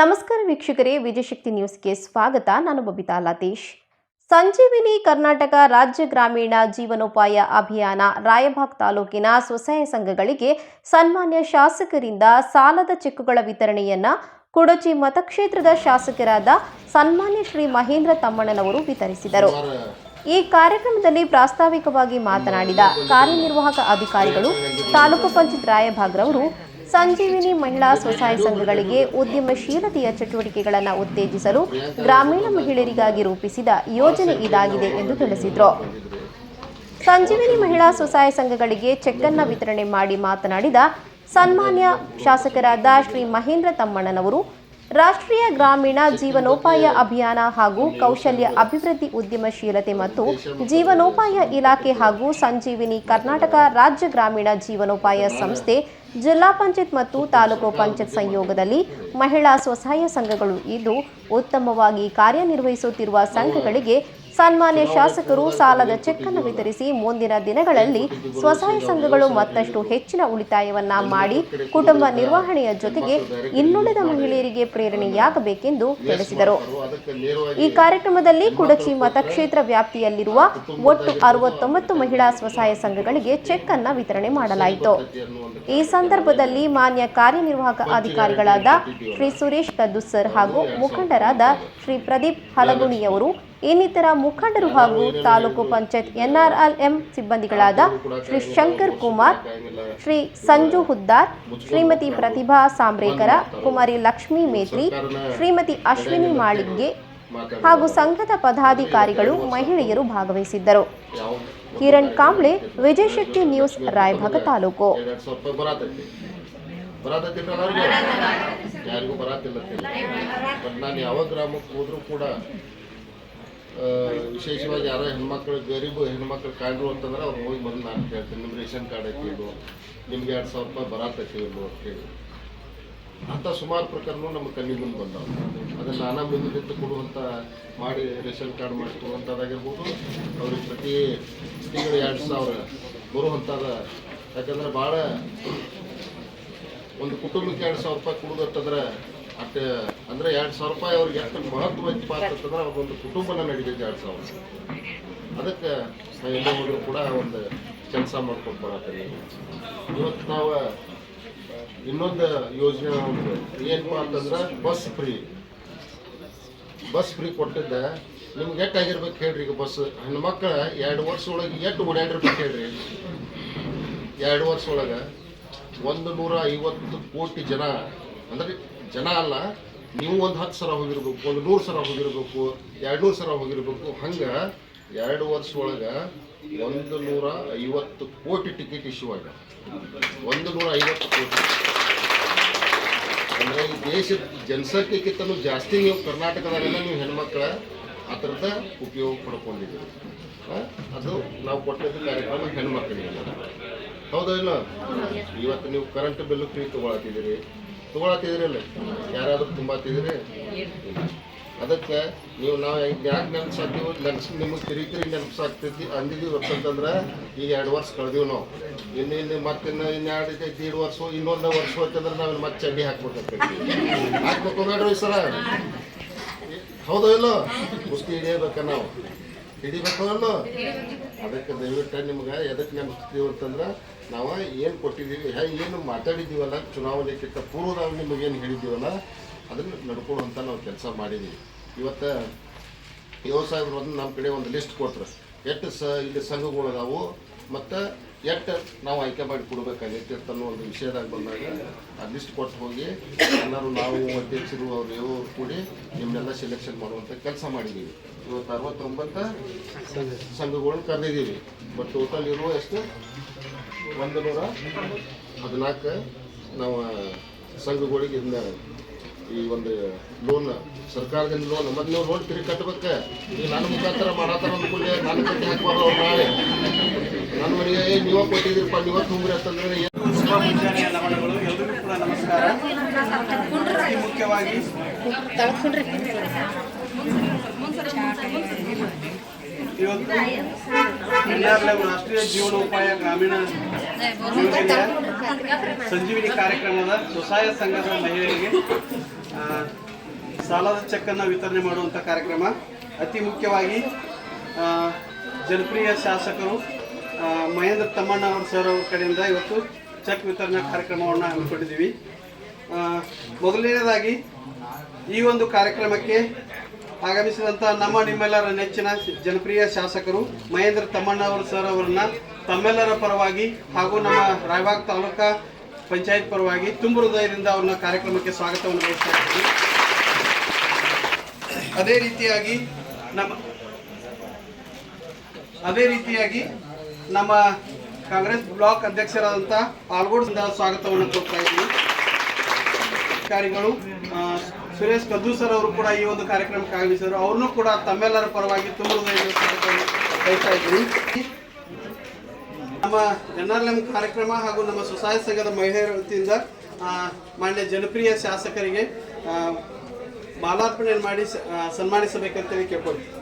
ನಮಸ್ಕಾರ ವೀಕ್ಷಕರೇ ವಿಜಯಶಕ್ತಿ ನ್ಯೂಸ್ಗೆ ಸ್ವಾಗತ. ನಾನು ಬಬಿತಾ ಲತೀಶ್. ಸಂಜೀವಿನಿ ಕರ್ನಾಟಕ ರಾಜ್ಯ ಗ್ರಾಮೀಣ ಜೀವನೋಪಾಯ ಅಭಿಯಾನ ರಾಯಬಾಗ್ ತಾಲೂಕಿನ ಸ್ವಸಹಾಯ ಸಂಘಗಳಿಗೆ ಸನ್ಮಾನ್ಯ ಶಾಸಕರಿಂದ ಸಾಲದ ಚೆಕ್ಕುಗಳ ವಿತರಣೆಯನ್ನ ಕೊಡಚಿ ಮತಕ್ಷೇತ್ರದ ಶಾಸಕರಾದ ಸನ್ಮಾನ್ಯ ಶ್ರೀ ಮಹೇಂದ್ರ ತಮ್ಮಣ್ಣನವರು ವಿತರಿಸಿದರು. ಈ ಕಾರ್ಯಕ್ರಮದಲ್ಲಿ ಪ್ರಾಸ್ತಾವಿಕವಾಗಿ ಮಾತನಾಡಿದ ಕಾರ್ಯನಿರ್ವಾಹಕ ಅಧಿಕಾರಿಗಳು ತಾಲೂಕು ಪಂಚಾಯತ್ ರಾಯಭಾಗ್ರವರು ಸಂಜೀವಿನಿ ಮಹಿಳಾ ಸ್ವಸಹಾಯ ಸಂಘಗಳಿಗೆ ಉದ್ಯಮಶೀಲತೆಯ ಚಟುವಟಿಕೆಗಳನ್ನು ಉತ್ತೇಜಿಸಲು ಗ್ರಾಮೀಣ ಮಹಿಳೆಯರಿಗಾಗಿ ರೂಪಿಸಿದ ಯೋಜನೆ ಇದಾಗಿದೆ ಎಂದು ತಿಳಿಸಿದರು. ಸಂಜೀವಿನಿ ಮಹಿಳಾ ಸ್ವಸಹಾಯ ಸಂಘಗಳಿಗೆ ಚೆಕ್ ಅನ್ನು ವಿತರಣೆ ಮಾಡಿ ಮಾತನಾಡಿದ ಸನ್ಮಾನ್ಯ ಶಾಸಕರಾದ ಶ್ರೀ ಮಹೇಂದ್ರ ತಮ್ಮಣ್ಣನವರು ರಾಷ್ಟ್ರೀಯ ಗ್ರಾಮೀಣ ಜೀವನೋಪಾಯ ಅಭಿಯಾನ ಹಾಗೂ ಕೌಶಲ್ಯ ಅಭಿವೃದ್ಧಿ ಉದ್ಯಮಶೀಲತೆ ಮತ್ತು ಜೀವನೋಪಾಯ ಇಲಾಖೆ ಹಾಗೂ ಸಂಜೀವಿನಿ ಕರ್ನಾಟಕ ರಾಜ್ಯ ಗ್ರಾಮೀಣ ಜೀವನೋಪಾಯ ಸಂಸ್ಥೆ, ಜಿಲ್ಲಾ ಪಂಚಾಯತ್ ಮತ್ತು ತಾಲೂಕು ಪಂಚಾಯತ್ ಸಂಯೋಗದಲ್ಲಿ ಮಹಿಳಾ ಸ್ವಸಹಾಯ ಸಂಘಗಳು ಇದ್ದು ಉತ್ತಮವಾಗಿ ಕಾರ್ಯನಿರ್ವಹಿಸುತ್ತಿರುವ ಸಂಘಗಳಿಗೆ ಸನ್ಮಾನ್ಯ ಶಾಸಕರು ಸಾಲದ ಚೆಕ್ ಅನ್ನು ವಿತರಿಸಿ ಮುಂದಿನ ದಿನಗಳಲ್ಲಿ ಸ್ವಸಹಾಯ ಸಂಘಗಳು ಮತ್ತಷ್ಟು ಹೆಚ್ಚಿನ ಉಳಿತಾಯವನ್ನ ಮಾಡಿ ಕುಟುಂಬ ನಿರ್ವಹಣೆಯ ಜೊತೆಗೆ ಇನ್ನುಳಿದ ಮಹಿಳೆಯರಿಗೆ ಪ್ರೇರಣೆಯಾಗಬೇಕೆಂದು ತಿಳಿಸಿದರು. ಈ ಕಾರ್ಯಕ್ರಮದಲ್ಲಿ ಕುಡಚಿ ಮತಕ್ಷೇತ್ರ ವ್ಯಾಪ್ತಿಯಲ್ಲಿರುವ ಒಟ್ಟು ಅರವತ್ತೊಂಬತ್ತು ಮಹಿಳಾ ಸ್ವಸಹಾಯ ಸಂಘಗಳಿಗೆ ಚೆಕ್ ಅನ್ನ ವಿತರಣೆ ಮಾಡಲಾಯಿತು. ಈ ಸಂದರ್ಭದಲ್ಲಿ ಮಾನ್ಯ ಕಾರ್ಯನಿರ್ವಾಹಕ ಅಧಿಕಾರಿಗಳಾದ ಶ್ರೀ ಸುರೇಶ್ ಕದ್ದುಸರ್ ಹಾಗೂ ಮುಖಂಡರಾದ ಶ್ರೀ ಪ್ರದೀಪ್ ಹಲಗುಣಿಯವರು ಇನ್ನಿತರ ಮುಖಂಡರು ಹಾಗೂ ತಾಲೂಕು ಪಂಚಾಯತ್ ಎನ್ಆರ್ಎಲ್ಎಂ ಸಿಬ್ಬಂದಿಗಳಾದ ಶ್ರೀ ಶಂಕರ್ ಕುಮಾರ್, ಶ್ರೀ ಸಂಜು ಹುದ್ದಾರ್, ಶ್ರೀಮತಿ ಪ್ರತಿಭಾ ಸಾಂಬ್ರೇಕರ, ಕುಮಾರಿ ಲಕ್ಷ್ಮೀ ಮೇತ್ರಿ, ಶ್ರೀಮತಿ ಅಶ್ವಿನಿ ಮಾಳಿಗೆ ಹಾಗೂ ಸಂಘದ ಪದಾಧಿಕಾರಿಗಳು ಮಹಿಳೆಯರು ಭಾಗವಹಿಸಿದ್ದರು. ಕಿರಣ್ ಕಾಂಬ್ಳೆ ವಿಜಯಶಕ್ತಿ ನ್ಯೂಸ್, ರಾಯಭಾಗ ತಾಲೂಕು. ಯಾರಿಗೂ ಬರತ್ತಿಲ್ಲ ನಾನು ಕೂಡ ವಿಶೇಷವಾಗಿ ಯಾರೋ ಹೆಣ್ಮಕ್ಳು ಗರೀಬು ಹೆಣ್ಮಕ್ಳು ಕಾಯ್ರು ಅಂತಂದ್ರೆ ಅವ್ರು ಹೋಗಿ ಬಂದು ನಾನು ಕೇಳ್ತೀನಿ. ನಿಮ್ಮ ರೇಷನ್ ಕಾರ್ಡ್ ಐತಿ ಇದು. ನಿಮ್ಗೆ ಎರಡು ಸಾವಿರ ರೂಪಾಯಿ ಬರತೈತಿ ಇದು ಅಂತ ಹೇಳಿ. ಅಂಥ ಸುಮಾರು ಪ್ರಕರಣ ನಮ್ಮ ಕಣ್ಣಿ ಮುಂದೆ ಬಂದವು. ಅದನ್ನು ನಾನಾ ಮುಂದೆ ನಿಂತು ಕೊಡುವಂಥ ಮಾಡಿ ರೇಷನ್ ಕಾರ್ಡ್ ಮಾಡಿಕೊಡುವಂಥದ್ದಾಗಿರ್ಬೋದು ಅವ್ರಿಗೆ ಪ್ರತಿ ತಿಂಗಳು ಎರಡು ಸಾವಿರ ಬರುವಂಥದ ಯಾಕಂದ್ರೆ ಭಾಳ ಒಂದು ಕುಟುಂಬಕ್ಕೆ ಎರಡು ಸಾವಿರ ರೂಪಾಯಿ ಕೊಡೋದಂತಂದ್ರೆ ಅಟ್ ಅಂದ್ರೆ ಎರಡು ಸಾವಿರ ರೂಪಾಯಿ ಅವ್ರಿಗೆ ಎಷ್ಟು ಮಹತ್ವ ಐತಪ್ಪ ಅಂತಂದ್ರೆ ಅವ್ರದ್ದೊಂದು ಕುಟುಂಬನ ನಡೀತೈತೆ ಎರಡು ಸಾವಿರ. ಅದಕ್ಕೆ ನಾವು ಎಲ್ಲೇ ಹೋದ್ರು ಕೂಡ ಒಂದು ಕೆಲಸ ಮಾಡ್ಕೊಂಡು ಬರತ್ತೀವಿ ಇವತ್ತು ನಾವು ಇನ್ನೊಂದು ಯೋಜನೆ ಒಂದು ಏನಪ್ಪ ಅಂತಂದ್ರೆ ಬಸ್ ಫ್ರೀ. ಬಸ್ ಫ್ರೀ ಕೊಟ್ಟಿದ್ದೆ, ನಿಮ್ಗೆ ಎಷ್ಟು ಆಗಿರ್ಬೇಕು ಹೇಳ್ರಿ ಈಗ ಬಸ್. ಹೆಣ್ಮಕ್ಳು ಎರಡು ವರ್ಷ ಒಳಗೆ ಎಷ್ಟು ಓಡಾಡಿರ್ಬೇಕು ಹೇಳ್ರಿ. ಎರಡು ವರ್ಷ ಒಳಗೆ ಒಂದು ನೂರ ಐವತ್ತು ಕೋಟಿ ಜನ, ಅಂದ್ರೆ ಜನ ಅಲ್ಲ ನೀವು ಒಂದು ಹತ್ತು ಸಲ ಹೋಗಿರ್ಬೇಕು ಒಂದು ನೂರು ಸಲ ಹೋಗಿರ್ಬೇಕು ಎರಡು ನೂರು ಸಲ ಹೋಗಿರ್ಬೇಕು ಹಂಗೆ ಎರಡು ವರ್ಷ ಒಳಗೆ ಒಂದು ನೂರ ಐವತ್ತು ಕೋಟಿ ಟಿಕೆಟ್ ಇಶ್ಯೂ ಆಗ ಒಂದು ನೂರ ಐವತ್ತು ಕೋಟಿ. ಅಂದರೆ ಈ ದೇಶದ ಜನಸಂಖ್ಯೆಗಿಂತಲೂ ಜಾಸ್ತಿ ನೀವು ಕರ್ನಾಟಕದಾಗೆಲ್ಲ ನೀವು ಹೆಣ್ಮಕ್ಳ ಆ ಥರದ ಉಪಯೋಗ ಪಡ್ಕೊಂಡಿದ್ದೀರಿ? ಅದು ನಾವು ಕೊಟ್ಟಿದ್ದ ಕಾರ್ಯಕ್ರಮ ಹೆಣ್ಮಕ್ಳಿಗೆ ಹೌದಾ ಇಲ್ಲ ಇವತ್ತು ನೀವು ಕರೆಂಟ್ ಬಿಲ್ ಫ್ರೀ ತೊಗೊಳತ್ತಿದ್ದೀರಿ. ತೊಗೊಳತ್ತಿದ್ದೀರಲ್ಲ ಯಾರಾದ್ರೂ ತುಂಬತ್ತಿದ್ರಿ ಅದಕ್ಕೆ ನೀವು ನಾವು ಯಾಕೆ ನೆನ್ಸಾಕ್ತೀವಿ ನೆನಪು ನಿಮಗೆ ತಿರುಗಿ ತಿರುಗಿ ನೆನಪಿಸಾಗ್ತೈತಿ ಅಂದಿದ್ದೀವಿ ಅಂತಂದ್ರೆ ಈಗ ಎರಡು ವರ್ಷ ಕಳೆದೀವಿ ನಾವು. ಇನ್ನು ಇನ್ನು ಮತ್ತೆ ಇನ್ನು ಇನ್ನೆರಡು ಎರಡು ವರ್ಷ, ಇನ್ನೊಂದು ವರ್ಷ ಹೋಯ್ತಂದ್ರೆ ನಾವು ಮತ್ತೆ ಚಡ್ಡಿ ಹಾಕ್ಬೇಕಾಗ್ತೈತಿ ಹಾಕ್ಬೇಕು ಬೇಡ್ರಿ ಸರ ಹೌದೋ ಇಲ್ಲೋ? ಕುಸ್ತಿ ಹಿಡಿಯಬೇಕ ನಾವು. ಹಿಡಿಬೇಕು ಅಲ್ಲೋ ಅದಕ್ಕೆ ದಯವಿಟ್ಟು ನಿಮ್ಗೆ ಎದಕ್ಕೆ ನೆನಪಿಸ್ತೀವಿ ಅಂತಂದ್ರೆ, ನಾವು ಏನು ಕೊಟ್ಟಿದ್ದೀವಿ, ಹೇ, ಏನು ಮಾತಾಡಿದ್ದೀವಲ್ಲ ಚುನಾವಣೆಕ್ಕಿಂತ ಪೂರ್ವದಾಗ ನಿಮಗೆ ಏನು ಹೇಳಿದ್ದೀವಲ್ಲ, ಅದನ್ನು ನಡ್ಕೊಳ್ಳುವಂಥ ನಾವು ಕೆಲಸ ಮಾಡಿದ್ದೀವಿ ಇವತ್ತು ಸಾವಿರದ ಒಂದು ನಮ್ಮ ಕಡೆ ಒಂದು ಲಿಸ್ಟ್ ಕೊಟ್ಟರು ಎಷ್ಟು ಸ, ಇಲ್ಲಿ ಸಂಘಗಳು ಮತ್ತು ಎಷ್ಟು ನಾವು ಆಯ್ಕೆ ಮಾಡಿ ಕೊಡಬೇಕಾಗೈತೆ ಅನ್ನೋ ಒಂದು ವಿಷಯದಾಗ ಬಂದಾಗ ಆ ಲಿಸ್ಟ್ ಕೊಟ್ಟು ಹೋಗಿ, ಎಲ್ಲರೂ ನಾವು ಅಧ್ಯಕ್ಷರು, ಅವರು ಇವರು ಕೂಡಿ ನಿಮ್ಮನ್ನೆಲ್ಲ ಸೆಲೆಕ್ಷನ್ ಮಾಡುವಂಥ ಕೆಲಸ ಮಾಡಿದ್ದೀವಿ ಇವತ್ತು ಅರವತ್ತೊಂಬತ್ತು ಸಂಘಗಳನ್ನ ಕರೆದಿದ್ದೀವಿ ಬಟ್ ಟೋಟಲ್ ಇರುವ ಎಷ್ಟು? ಒಂದು ನೂರ ಹದಿನಾಲ್ಕು ನಾವು ಸಂಘಗಳಿಗೆ ಇದನ್ನ ಈ ಒಂದು ಲೋನ್ ಸರ್ಕಾರದಿಂದ ಲೋನ್ ಮತ್ತೆ ನೀವು ಲೋನ್ ತಿರುಗಿ ಕಟ್ಟಬೇಕು ಈಗ ನನ್ನ ಮುಖಾಂತರ ಮಾಡತ್ತಾರ ಅಂದ್ಕೊಂಡೆ ನನ್ನ ಕಟ್ಟಿ ಹಾಕ್ಬಾರ್ದು ಅವ್ರು ನಾಳೆ. ನನ್ನ ಮನೆಗೆ ಏ, ನೀವೇ ಕೊಟ್ಟಿದ್ದೀರಪ್ಪ, ನೀವೇ ತುಂಬ್ರಿ ಅಂತಂದ್ರೆ ಇವತ್ತು ರಾಷ್ಟ್ರೀಯ ಜೀವನೋಪಾಯ ಗ್ರಾಮೀಣ ಸಂಜೀವಿನಿ ಕಾರ್ಯಕ್ರಮದ ಸ್ವಸಹಾಯ ಸಂಘದ ಮಹಿಳೆಯರಿಗೆ ಸಾಲದ ಚೆಕ್ಕನ್ನು ವಿತರಣೆ ಮಾಡುವಂಥ ಕಾರ್ಯಕ್ರಮ. ಅತಿ ಮುಖ್ಯವಾಗಿ ಜನಪ್ರಿಯ ಶಾಸಕರು ಮಹೇಂದ್ರ ತಮ್ಮಣ್ಣ ಅವ್ರ ಸರ್ ಅವ್ರ ಕಡೆಯಿಂದ ಇವತ್ತು ಚೆಕ್ ವಿತರಣಾ ಕಾರ್ಯಕ್ರಮವನ್ನು ಹಮ್ಮಿಕೊಂಡಿದ್ದೀವಿ. ಮೊದಲನೇದಾಗಿ, ಈ ಒಂದು ಕಾರ್ಯಕ್ರಮಕ್ಕೆ ಆಗಮಿಸಿದಂಥ ನಮ್ಮ ನಿಮ್ಮೆಲ್ಲರ ನೆಚ್ಚಿನ ಜನಪ್ರಿಯ ಶಾಸಕರು ಮಹೇಂದ್ರ ತಮ್ಮಣ್ಣ ಅವರು ಸರ್ ಅವರನ್ನ ತಮ್ಮೆಲ್ಲರ ಪರವಾಗಿ ಹಾಗೂ ನಮ್ಮ ರಾಯಬಾಗ್ ತಾಲೂಕಾ ಪಂಚಾಯತ್ ಪರವಾಗಿ ತುಂಬ ಹೃದಯದಿಂದ ಅವ್ರನ್ನ ಕಾರ್ಯಕ್ರಮಕ್ಕೆ ಸ್ವಾಗತವನ್ನು ಬಯಸ್ತಾ ಇದ್ದೀನಿ. ಅದೇ ರೀತಿಯಾಗಿ ನಮ್ಮ ಅದೇ ರೀತಿಯಾಗಿ ನಮ್ಮ ಕಾಂಗ್ರೆಸ್ ಬ್ಲಾಕ್ ಅಧ್ಯಕ್ಷರಾದಂಥ ಪಾಲ್ಗೋಡ್ದಿಂದ ಸ್ವಾಗತವನ್ನು ಕೊಡ್ತಾ ಇದ್ದೀನಿ. ಅಧಿಕಾರಿಗಳು ಸುರೇಶ್ ಕದ್ದು ಸರ್ ಅವರು ಕೂಡ ಈ ಒಂದು ಕಾರ್ಯಕ್ರಮಕ್ಕೆ ಆಗಮಿಸಿದರು. ಅವ್ರನ್ನೂ ಕೂಡ ತಮ್ಮೆಲ್ಲರ ಪರವಾಗಿ ತುಂಬ ಹೃದಯದಿಂದ ಸ್ವಾಗತವನ್ನು ಇದ್ದೀನಿ. ನಮ್ಮ ಎನ್ ಆರ್ ಎಂ ಕಾರ್ಯಕ್ರಮ ಹಾಗೂ ನಮ್ಮ ಸ್ವಸಹಾಯ ಸಂಘದ ಮಹಿಳೆಯರ ವತಿಯಿಂದ ಮಾನ್ಯ ಜನಪ್ರಿಯ ಶಾಸಕರಿಗೆ ಮಾಲಾರ್ಪಣೆ ಮಾಡಿ ಸನ್ಮಾನಿಸಬೇಕಂತೇಳಿ ಕೇಳ್ಕೊಳ್ತೀವಿ